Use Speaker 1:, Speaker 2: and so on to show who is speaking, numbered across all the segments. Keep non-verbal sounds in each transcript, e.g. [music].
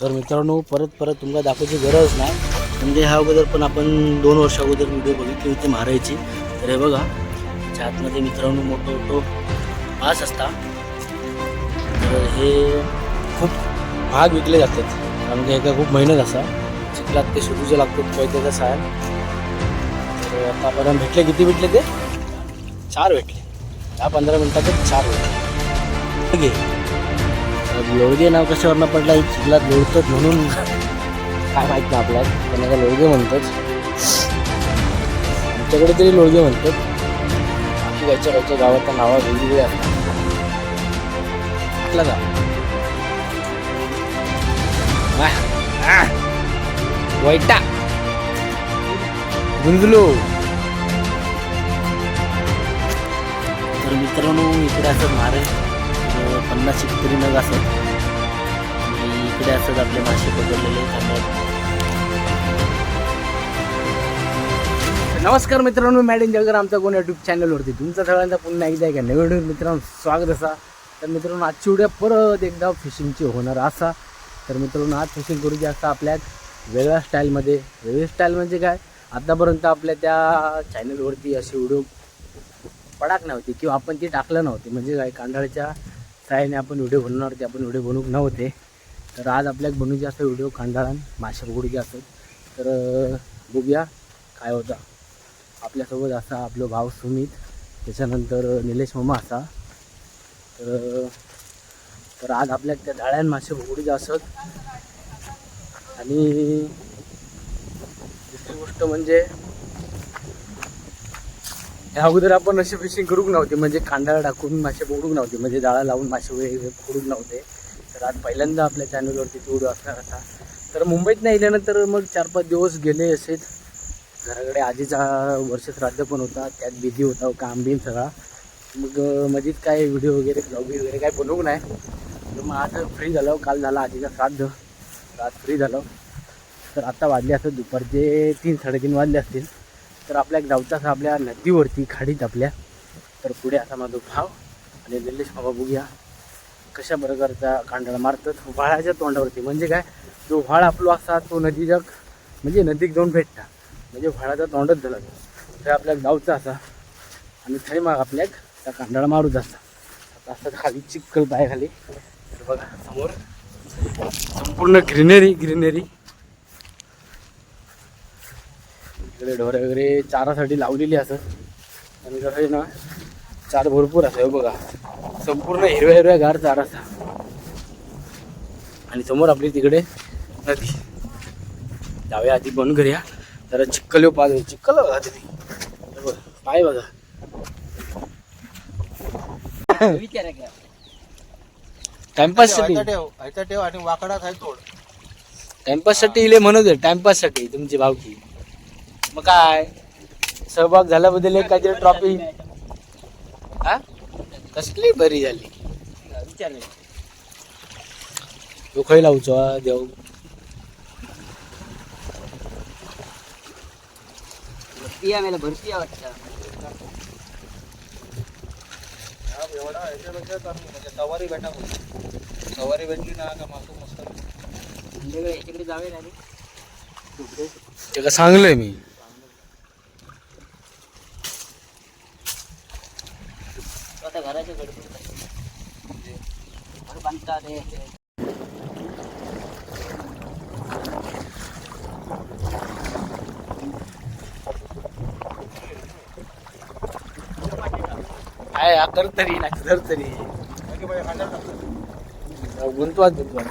Speaker 1: तर मित्रांनो परत परत तुम्हाला दाखवायची गरज नाही. म्हणजे ह्या अगोदर पण आपण दोन वर्षा अगोदर व्हिडिओ बघितली होती मारायची तर हे बघा त्याच्या आतमध्ये मित्रांनो मोठं मोठं मास असता तर हे खूप महाग विकले जातात. कारण की एका खूप मेहनत असा. चिखलात ते शोधूचे लागतात पैसे कसं आहे. तर आतापर्यंत भेटले किती भेटले ते? चार भेटले. दहा पंधरा मिनिटातच चार भेटले. घे. लोळगे नाव कशावरनं पडला? हे चिखलात लोळतात म्हणून. काय माहीत नाही आपल्याला. पण आता लोळगे म्हणतात आमच्याकडे तरी लोळगे म्हणतात. बाकी गायच्या गायच्या गावात नावं वेगवेगळी असतात. कुठला गाव? वैटा गुंजलो. तर मित्रांनो इकडे असं मारे त्यांना पन्नास तरी नग असत आणि इकडे असंच आपले मासे पकडलेले नमस्कार मित्रांनो मॅडम जगर आमचा कोण युट्यूब चॅनलवरती तुमचा सगळ्यांचा पुन्हा एकदा एका नवीन मित्रांनो स्वागत असा. तर मित्रांनो आजची उद्या परत एकदा फिशिंगची होणार असा. तर मित्रांनो आज फिशिंग करूची असता आपल्यात वेगळ्या स्टाईलमध्ये वेगळी स्टाईल म्हणजे काय? आतापर्यंत आपल्या त्या चॅनलवरती असे व्हिडिओ पडाक नव्हती किंवा आपण ती टाकलं नव्हती. म्हणजे काय? कांदळाच्या साह्याने आपण व्हिडिओ बनवणार होते आपण व्हिडिओ बनवूक नव्हते. तर आज आपल्याक बनवूचे असतं व्हिडिओ कांडाळान मासे पकडूचे असत तर बघूया काय होता. आपल्यासोबत असा आपलं भाव सुमित त्याच्यानंतर निलेश मामा असा. तर तर आज आपल्या त्या जाळ्यान मासे पकडूचे असत. आणि दुसरी गोष्ट म्हणजे ह्या अगोदर आपण अशी फिशिंग करूक नव्हती म्हणजे कांदा टाकून मासे पकडूक नव्हते म्हणजे जाळा लावून मासे वगैरे पकडूक नव्हते. तर आज पहिल्यांदा आपल्या चॅनलवरती व्हिडिओ असणार होता. तर मुंबईत नाही गेल्यानंतर मग चार पाच दिवस गेले असेच. घराकडे आजीचा वर्ष श्राद्ध पण होता त्यात बिझी होता काम बिन सगळा. मग अं, मधीत काय व्हिडिओ वगैरे ब्लॉग वगैरे काय बनवू नाही. तर मग आज फ्री झालो काल झाला आजीचा श्राद्ध. आज फ्री झालो. तर आत्ता वाजले असं दुपारचे तीन साडेतीन वाजले असतील. तर आपल्या गावचा असा आपल्या नदीवरती खाडीत आपल्या. तर पुढे असा माझा भाव आणि निलेश बाबा बघूया. कशा प्रकारचा कांडाळा मारतात. व्हाळाच्या तोंडावरती. म्हणजे काय? जो व्हाळ आपलो असा तो नदीच्या म्हणजे नदीक जाऊन भेटता. म्हणजे व्हाळाचा तोंडच झाला तो. तर आपल्या गावचा असा. आणि थंय मग आपल्याक त्या कांडाळा मारूच असता आता असं खाली चिक्कल पाय खाली तर बघा समोर संपूर्ण ग्रीनरी ग्रीनरी. इकडे ढोरे वगैरे चारासाठी लावलेली असत आणि कसं आहे ना चार भरपूर असं हे बघा. संपूर्ण हिरव्या हिरव्या गार चार असा. आणि समोर आपली तिकडे नदी. जाऊया आधी बंद करूया. जरा चिक्कल येऊ पाच चिक्कल बघा तिथे. हे बघ, पाय बघा. टाइमपाससाठी.
Speaker 2: ठेव आणि वाकडा खाय तोड.
Speaker 1: टाइमपाससाठी इले म्हणत टाइमपाससाठी तुमची भावकी. मग काय? सहभाग झाल्याबद्दल एक काहीतरी ट्रॉफी हा? कसली बरी झाली? तो खय लावचो हा देव.
Speaker 3: भरती वाटतं.
Speaker 2: एवढा म्हणजे सवारी भेटा सवारी भेटली ना का मासू मस्त
Speaker 3: संध्याकाळी याच्याकडे जावे लागेल?
Speaker 1: सांगलंय मी.
Speaker 3: बांधतात हे
Speaker 1: काय कर तरी ना कर तरी. गुंतवाच गुंतवा.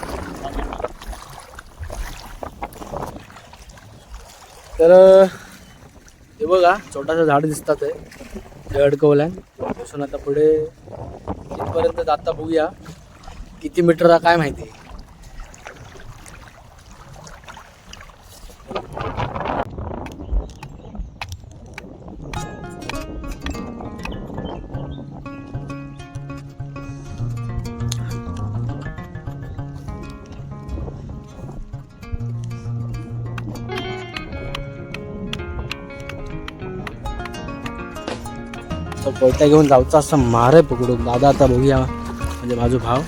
Speaker 1: तर हे बघा छोटासा झाड दिसतात आहे. ते अडकवल्यानपासून आता पुढे इथपर्यंत जाता बघूया किती मीटरला काय माहिती. तो पैसा घेऊन जाऊचा असं मारे पकडून. दादा आता बघूया म्हणजे माझा भाव.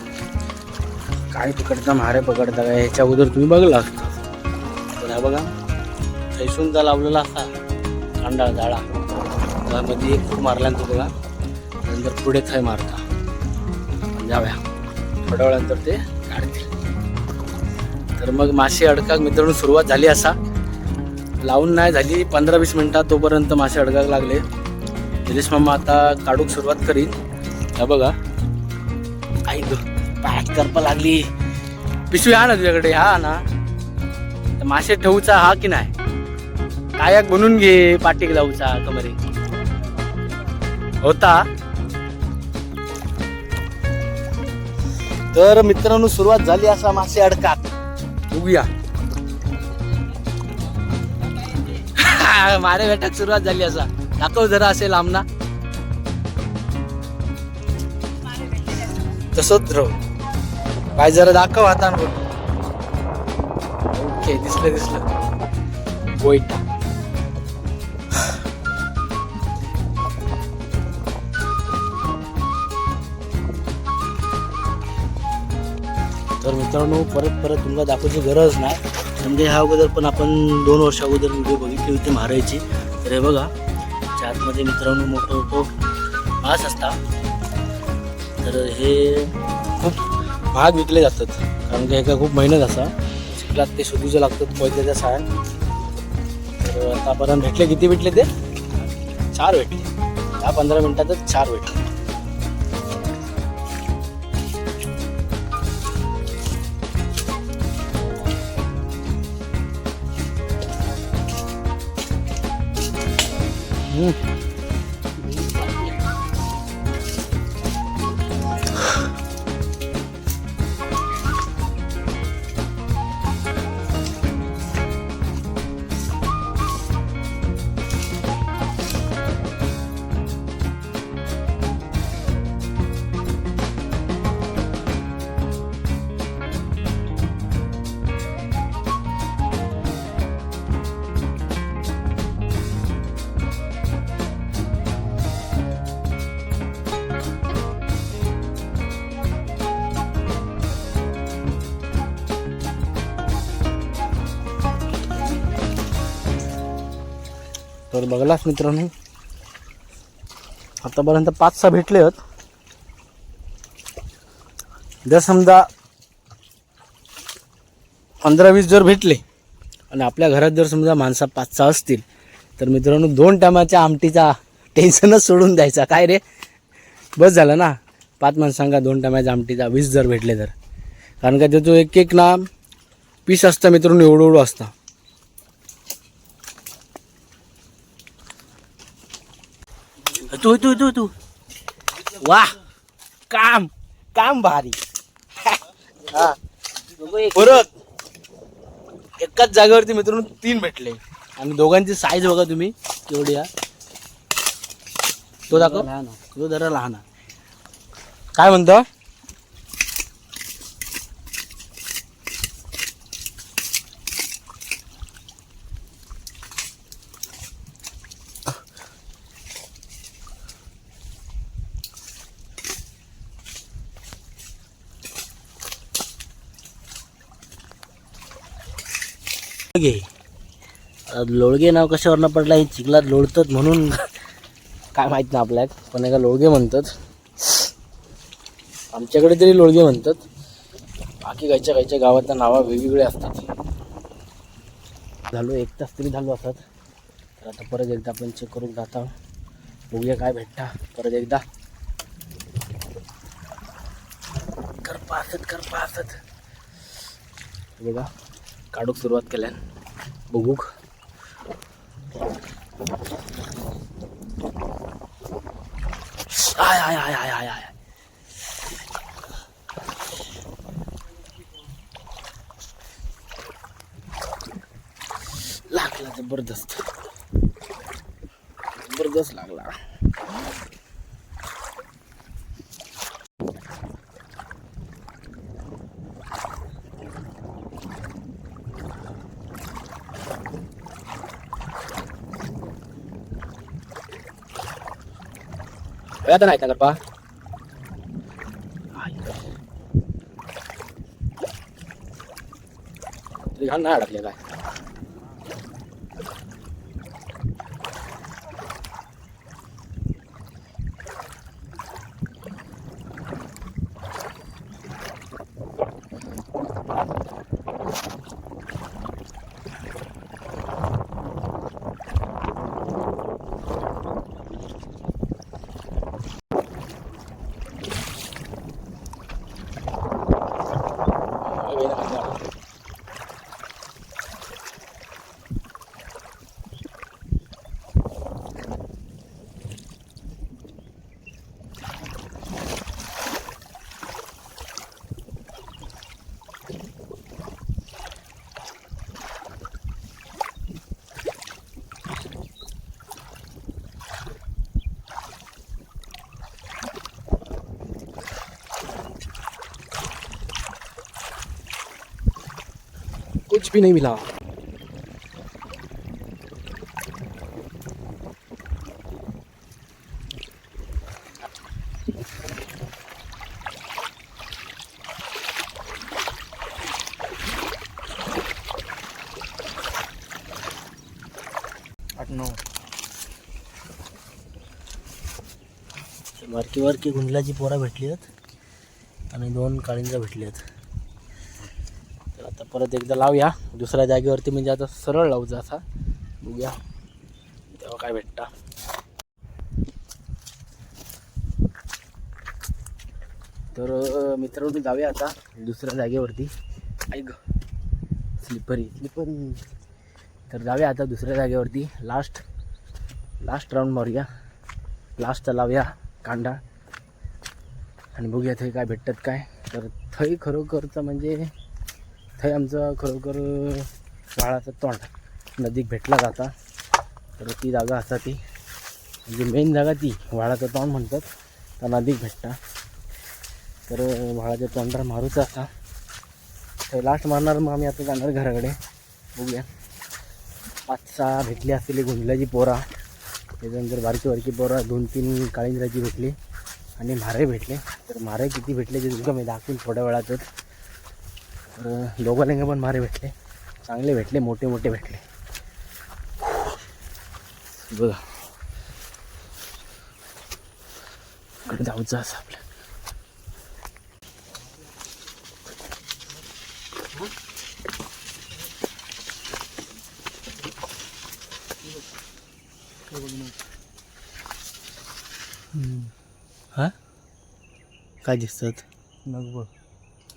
Speaker 1: काय पकडता मारे पकडता काय ह्याच्या अगोदर तुम्ही बघला असता. पण हा बघा थैसूनचा लावलेला असा कांडा जाळा. त्यामध्ये एक खूप मारल्यानंतर बघा नंतर पुढे थय मारता. जाव्या थोड्या वेळानंतर ते काढतील. तर मग मासे अडकाक मित्रांनो सुरुवात झाली असा. लावून नाही झाली. पंधरा वीस मिनिटात तोपर्यंत मासे अडकाक लागले. निलेश मामा आता काढूक सुरुवात करीन हा बघा. आई पॅक करपा लागली. पिशवी हा ना तुझ्याकडे हा ना. तर मासे ठेवूचा हा की नाही? कायाक बनून घे पाटीक लावूचा कमरे. होता. तर मित्रांनो सुरुवात झाली असा मासे अडकात उगूया. [laughs] मारे भेटाक सुरुवात झाली असा. दाखव जरा असेल आमना तसंच राहू काय जरा दाखव आता ओके दिसलं दिसलं. गोयटा तर मित्रांनो परत परत तुम्हाला दाखवायची गरज नाही. म्हणजे ह्या अगोदर पण आपण दोन वर्षा अगोदर व्हिडिओ बघितली होती मारायची तर हे बघा त्याच्या आतमध्ये मित्रांनो मोठं मोठं मास असता. तर हे खूप महाग विकले जातात. कारण की ह्याका खूप मेहनत असा. चिखलात ते शोधूचं लागतात पैशाच्या सायन तर आतापर्यंत भेटले किती भेटले ते? चार भेटले. दहा पंधरा मिनिटातच चार भेटले. Mm. तर बघलाच मित्रांनो. आतापर्यंत पाच सहा भेटले आहेत. जर समजा पंधरा वीस जर भेटले आणि आपल्या घरात जर समजा माणसा पाच सहा असतील तर मित्रांनो दोन टायमाच्या आमटीचा टेन्शनच सोडून द्यायचा. काय रे? बस झालं ना? पाच माणसांका दोन टायमाच्या आमटीचा वीस जर भेटले तर. कारण का त्याचं एक एक ना पीस असतं मित्रांनो एवढं एवढं असतं. तू तू तू तू. वा काम काम भारी. हा. परत. एकाच जागेवरती मित्रांनो तीन भेटले. आणि दोघांची साईज बघा तुम्ही केवढी हा. तो दाखव.
Speaker 3: लहान.
Speaker 1: तो जरा लहान आहे. काय म्हणतो घे आता लोळगे नाव कशावरनं पडला हे चिखलात लोळतात म्हणून. काय माहीत ना आपल्याक पण एका लोळगे म्हणतात. आमच्याकडे तरी लोळगे म्हणतात. बाकी गायच्या गायच्या गावात नावं वेगवेगळे असतात. झालो एक तास तरी झालो असतात तर आता परत एकदा आपण चेक करून जाता बघूया काय भेटता. परत एकदा. करपा करपासत करपा बघा काढूक सुरुवात केल्यान. बघूक. आय आय आय आय आय आय लागला जबरदस्त. जबरदस्त लागला. வேதனை ஆயிட்டாங்கப்பா இதுக்கு அண்ணா அடக்கலையா Thank you. कुछ भी नहीं मिला. बारकी बारकी गुंजलाची पोरा भेटली आहेत आणि दोन काळींजा भेटली आहेत आता परत एकदा लावूया. दुसऱ्या जागेवरती म्हणजे आता सरळ लावूचा असा. बघूया. तेव्हा काय भेटता. तर मित्रांनो जाऊया आता दुसऱ्या जागेवरती. ऐक स्लिपरी. स्लिपरी. तर जाऊया आता दुसऱ्या जागेवरती. लास्ट लास्ट राऊंड मारूया. लास्ट लावूया कांदा आणि बघूया थंय काय भेटतात काय. तर थंय खरोखरचं म्हणजे थंय आमचं खरोखर व्हाळाचं तोंड नदीक भेटला जाता तर ती जागा असा ती म्हणजे मेन जागा ती व्हाळाचं तोंड म्हणतात. तर नदीक भेटता. तर व्हाळाच्या तोंडावर मारूचं असा तर लास्ट मारणार मग आम्ही आता जाणार घराकडे. बघूया. पाच सहा भेटली असलेली गुंजल्याची पोरा. त्याच्यानंतर बारकी बारकी पोरा दोन तीन काळिंजराची भेटली. आणि म्हारे भेटले. तर म्हारे किती भेटले ते तुमका मी दाखवून थोड्या वेळातच. तर पण म्हारे भेटले. चांगले भेटले मोठे मोठे भेटले. बघा. इकडे जाऊचं असं आपलं. हा? काय दिसतात
Speaker 2: नग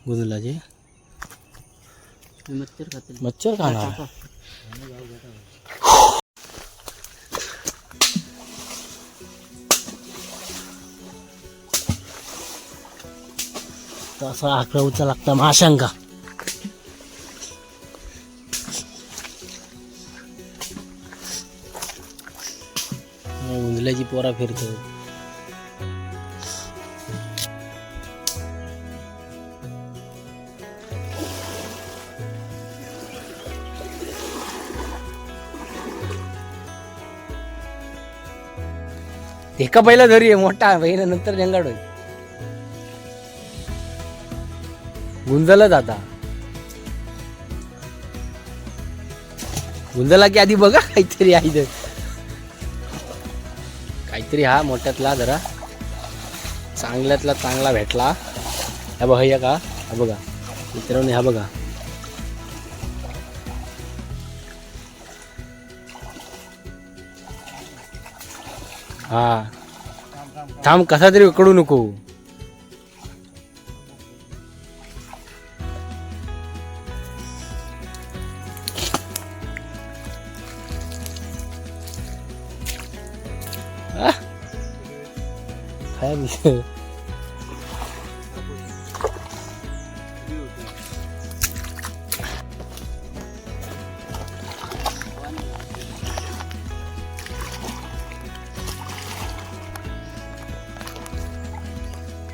Speaker 1: गुजलाचे?
Speaker 3: मच्छर खातील.
Speaker 1: मच्छर खाणार? तसा आकडा उचा लागता माशांका उंजल्याची पोरा फिरतो एका पहिला धरी आहे मोठा बहिण नंतर जंगाड होईल. गुंजला जाता गुंजला की आधी बघा काहीतरी आहे. तर काहीतरी हा मोठ्यातला जरा चांगल्यातला चांगला भेटला. ह्या बघा या का? हा बघा. मित्रांनो हा बघा. हा थांब कसा तरी उकडू नको आ?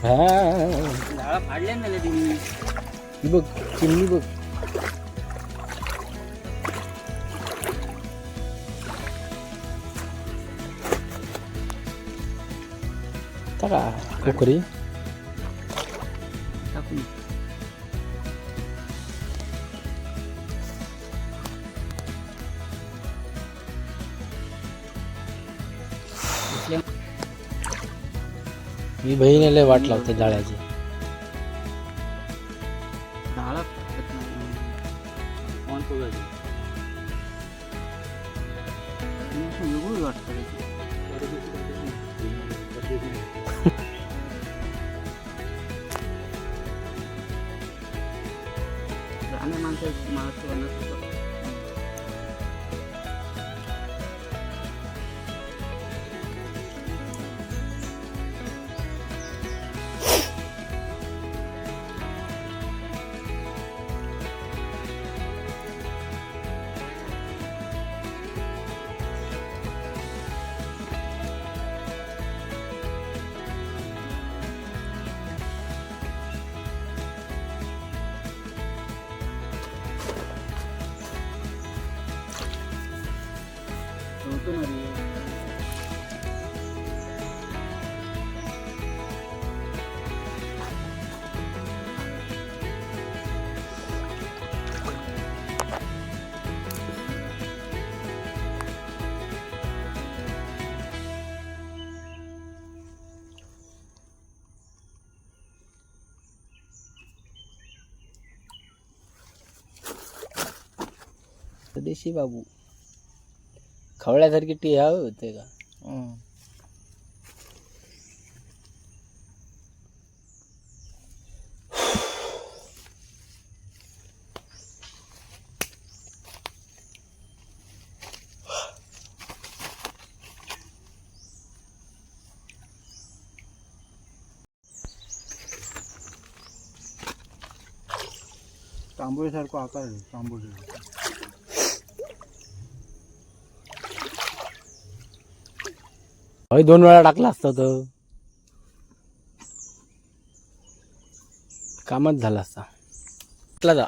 Speaker 1: हा
Speaker 3: झाडा फाडल्या ना रे तुम्ही
Speaker 1: ही बघ चिमणी बघ का कोकरी मी बहिणीला वाट लावते जाळ्याची. स्वदेशी बाबू. खवळ्यासारखी टी हवी होते का?
Speaker 2: तांबोळीसारखा आकार आहे तांबोळी.
Speaker 1: हय दोन वेळा टाकला असता तर. कामच झाला असता. कुठला जा.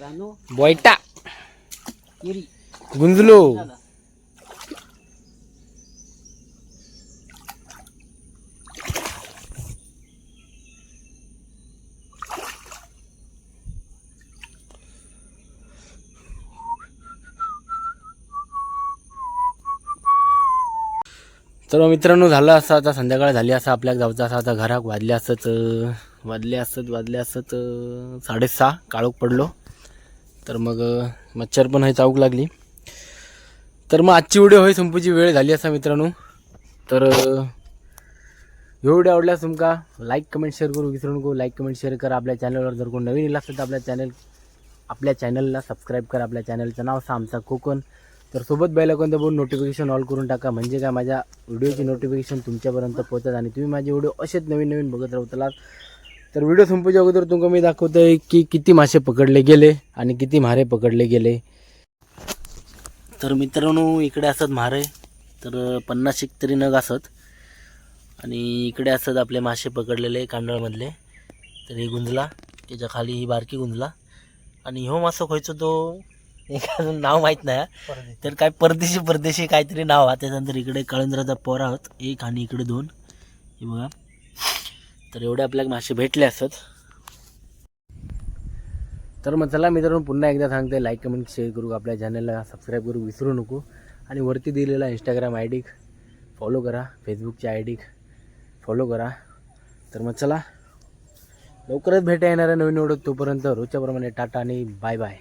Speaker 3: रानो.
Speaker 1: बोयटा. गुंजलो. तर मित्रांनो झालं असं आता संध्याकाळ झाली असं आपल्या जाऊचा असं आता घरात वाजले असत वाजले असत वाजले असत साडेसहा काळोख पडलो. तर मग मच्छर पण हे चावूक लागली. तर मग आजची व्हिडिओ होय संपूची वेळ झाली असा मित्रांनो. तर अं, व्हिडिओ आवडल्यास तुमका लाईक कमेंट शेअर करू विसरू नको. लाईक कमेंट शेअर करा. आपल्या चॅनलवर जर कोण नवीन येईल असेल तर आपल्या चॅनल आपल्या चॅनलला सबस्क्राईब करा. आपल्या चॅनलचं नाव असं आमचा कोकण. तर सोबत बेल आयकॉन दाबून नोटिफिकेशन ऑल करून टाका. म्हणजे काय माझ्या व्हिडिओची नोटिफिकेशन तुमच्यापर्यंत पोहोचत आणि तुम्ही माझे व्हिडिओ असेच नवीन नवीन बघत राहतलात तर व्हिडिओ संपूच्या अगोदर तुमका मी दाखवतोय की किती मासे पकडले गेले आणि किती मारे पकडले गेले. तर मित्रांनो इकडे असत मारे तर पन्नास एक तरी नग असत. आणि इकडे असत आपले मासे पकडलेले कांडळमधले. तर हे गुंजला. त्याच्याखाली ही बारकी गुंजला. आणि ह्यो मासा खायचो तो एक अजून नाव माहीत नाही. तर काय परदेशी परदेशी काहीतरी नाव हा त्याच्यानंतर इकडे कळंद्राचा पोर आहोत. एक आणि इकडे दोन. हे बघा. तर एवढे आपल्याला मासे भेटले असत. तर मग चला मित्रांनो पुन्हा एकदा सांगते लाईक कमेंट शेअर करू. आपल्या चॅनलला सबस्क्राईब करू विसरू नको. आणि वरती दिलेला इंस्टाग्राम आय डी फॉलो करा. फेसबुकची आय डी फॉलो करा. तर मग चला. लवकरच भेटा आहे नवीन व्हिडिओ तोपर्यंत. रोजच्याप्रमाणे टाटा आणि बाय बाय